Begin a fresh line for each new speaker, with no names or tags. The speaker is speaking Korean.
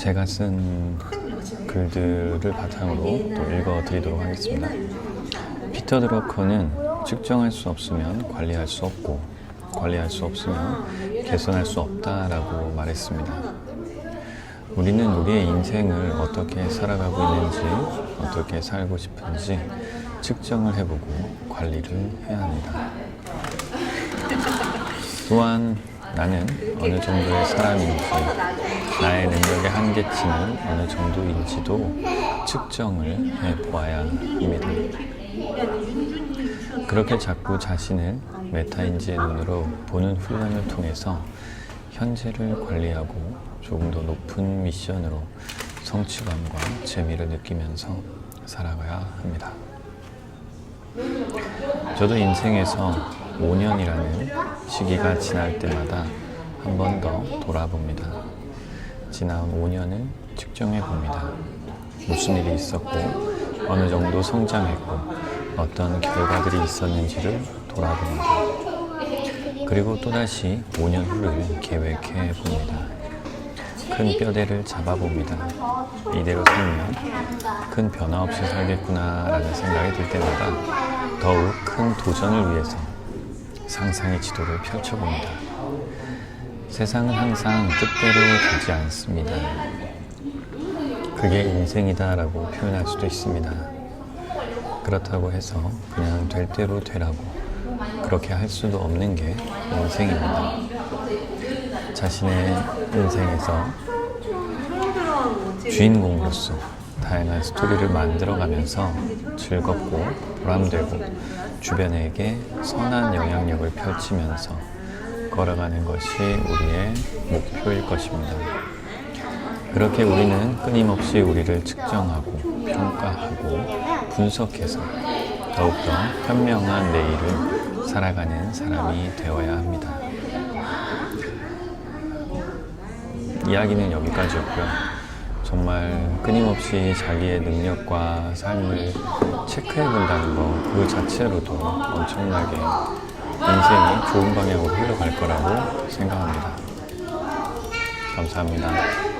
제가 쓴 글들을 바탕으로 또 읽어드리도록 하겠습니다. 피터 드러커는 측정할 수 없으면 관리할 수 없고 관리할 수 없으면 개선할 수 없다라고 말했습니다. 우리는 우리의 인생을 어떻게 살아가고 있는지, 어떻게 살고 싶은지 측정을 해보고 관리를 해야 합니다. 또한 나는 어느 정도의 사람인지, 나의 능력의 한계치는 어느 정도인지도 측정을 해 보아야 합니다. 그렇게 자꾸 자신을 메타인지의 눈으로 보는 훈련을 통해서 현재를 관리하고 조금 더 높은 미션으로 성취감과 재미를 느끼면서 살아가야 합니다. 저도 인생에서 5년이라는 시기가 지날 때마다 한 번 더 돌아봅니다. 지난 5년을 측정해 봅니다. 무슨 일이 있었고, 어느 정도 성장했고, 어떤 결과들이 있었는지를 돌아봅니다. 그리고 또다시 5년 후를 계획해 봅니다. 큰 뼈대를 잡아봅니다. 이대로 살면 큰 변화 없이 살겠구나라는 생각이 들 때마다 더욱 큰 도전을 위해서 상상의 지도를 펼쳐봅니다. 세상은 항상 뜻대로 되지 않습니다. 그게 인생이다라고 표현할 수도 있습니다. 그렇다고 해서 그냥 될 대로 되라고 그렇게 할 수도 없는 게 인생입니다. 자신의 인생에서 주인공으로서 다양한 스토리를 만들어가면서 즐겁고 보람되고 주변에게 선한 영향력을 펼치면서 걸어가는 것이 우리의 목표일 것입니다. 그렇게 우리는 끊임없이 우리를 측정하고 평가하고 분석해서 더욱더 현명한 내일을 살아가는 사람이 되어야 합니다. 이야기는 여기까지였고요. 정말 끊임없이 자기의 능력과 삶을 체크해 본다는 것그 자체로도 엄청나게 인생이 좋은 방향으로 흘러갈 거라고 생각합니다. 감사합니다.